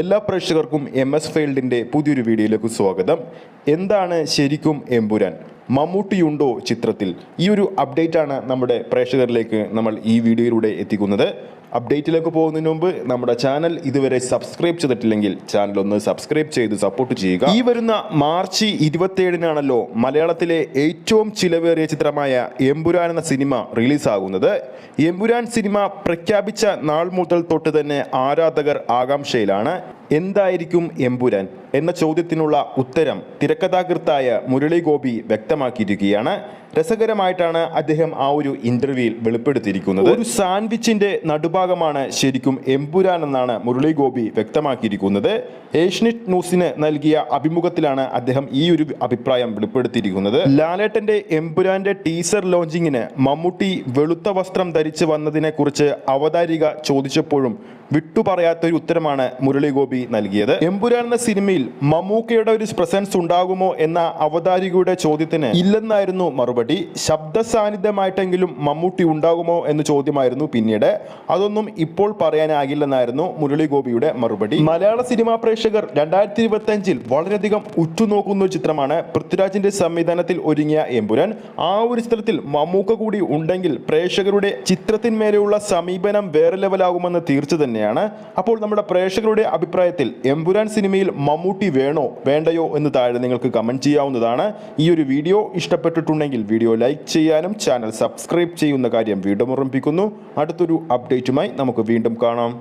എല്ലാ പ്രേക്ഷകർക്കും M S ഫീൽഡിന്റെ പുതിയൊരു വീഡിയോയിലേക്ക് സ്വാഗതം. എന്താണ് ശരിക്കും എമ്പുരാൻ? മമ്മൂട്ടിയുണ്ടോ ചിത്രത്തിൽ? ഈ ഒരു അപ്ഡേറ്റാണ് നമ്മുടെ പ്രേക്ഷകരിലേക്ക് നമ്മൾ ഈ വീഡിയോയിലൂടെ എത്തിക്കുന്നത്. അപ്ഡേറ്റിലേക്ക് പോകുന്നതിന് മുമ്പ് നമ്മുടെ ചാനൽ ഇതുവരെ സബ്സ്ക്രൈബ് ചെയ്തിട്ടില്ലെങ്കിൽ ചാനൽ ഒന്ന് സബ്സ്ക്രൈബ് ചെയ്ത് സപ്പോർട്ട് ചെയ്യുക. ഈ വരുന്ന മാർച്ച് ഇരുപത്തിയേഴിനാണല്ലോ മലയാളത്തിലെ ഏറ്റവും ചിലവേറിയ ചിത്രമായ എമ്പുരാൻ എന്ന സിനിമ റിലീസാകുന്നത്. എമ്പുരാൻ സിനിമ പ്രഖ്യാപിച്ച നാൾ മുതൽ തൊട്ട് തന്നെ ആരാധകർ ആകാംക്ഷയിലാണ്. എന്തായിരിക്കും എമ്പുരാൻ എന്ന ചോദ്യത്തിനുള്ള ഉത്തരം തിരക്കഥാകൃത്തായ മുരളി ഗോപി വ്യക്തമാക്കിയിരിക്കുകയാണ്. രസകരമായിട്ടാണ് അദ്ദേഹം ആ ഒരു ഇന്റർവ്യൂവിൽ വെളിപ്പെടുത്തിയിരിക്കുന്നത്. ഒരു സാൻഡ്വിച്ചിന്റെ നടുഭാഗമാണ് ശരിക്കും എമ്പുരാൻ എന്നാണ് മുരളി ഗോപി വ്യക്തമാക്കിയിരിക്കുന്നത്. ഏഷ്യനെറ്റ് ന്യൂസിന് നൽകിയ അഭിമുഖത്തിലാണ് അദ്ദേഹം ഈ ഒരു അഭിപ്രായം വെളിപ്പെടുത്തിയിരിക്കുന്നത്. ലാലേട്ടന്റെ എമ്പുരാന്റെ ടീസർ ലോഞ്ചിങ്ങിന് മമ്മൂട്ടി വെളുത്ത വസ്ത്രം ധരിച്ച് വന്നതിനെ കുറിച്ച് അവതാരിക ചോദിച്ചപ്പോഴും വിട്ടുപറയാത്ത ഒരു ഉത്തരമാണ് മുരളി ഗോപി നൽകിയത്. എമ്പുരാൻ എന്ന സിനിമയിൽ മമ്മൂക്കയുടെ ഒരു പ്രസൻസ് ഉണ്ടാകുമോ എന്ന അവതാരികയുടെ ചോദ്യത്തിന് ഇല്ലെന്നായിരുന്നു മറുപടി. ശബ്ദ സാന്നിധ്യമായിട്ടെങ്കിലും മമ്മൂട്ടി ഉണ്ടാകുമോ എന്ന ചോദ്യമായിരുന്നു പിന്നീട്. അതൊന്നും ഇപ്പോൾ പറയാനാകില്ലെന്നായിരുന്നു മുരളി ഗോപിയുടെ മറുപടി. മലയാള സിനിമാ പ്രേക്ഷകർ രണ്ടായിരത്തി ഇരുപത്തി അഞ്ചിൽ വളരെയധികം ഉറ്റുനോക്കുന്ന ഒരു ചിത്രമാണ് പൃഥ്വിരാജിന്റെ സംവിധാനത്തിൽ ഒരുങ്ങിയ എമ്പുരാൻ. ആ ഒരു ചിത്രത്തിൽ മമ്മൂക്ക കൂടി ഉണ്ടെങ്കിൽ പ്രേക്ഷകരുടെ ചിത്രത്തിന്മേലെയുള്ള സമീപനം വേറെ ലെവലാകുമെന്ന് തീർച്ച തന്നെയാണ്. അപ്പോൾ നമ്മുടെ പ്രേക്ഷകരുടെ അഭിപ്രായത്തിൽ എമ്പുരാൻ സിനിമയിൽ മമ്മൂട്ടി വേണോ വേണ്ടയോ എന്ന് താഴെ നിങ്ങൾക്ക് കമന്റ് ചെയ്യാവുന്നതാണ്. ഈ ഒരു വീഡിയോ ഇഷ്ടപ്പെട്ടിട്ടുണ്ടെങ്കിൽ വീഡിയോ ലൈക്ക് ചെയ്യാനും ചാനൽ സബ്സ്ക്രൈബ് ചെയ്യുന്ന കാര്യം വീണ്ടും ഓർമ്മിപ്പിക്കുന്നു. അടുത്തൊരു അപ്ഡേറ്റുമായി നമുക്ക് വീണ്ടും കാണാം.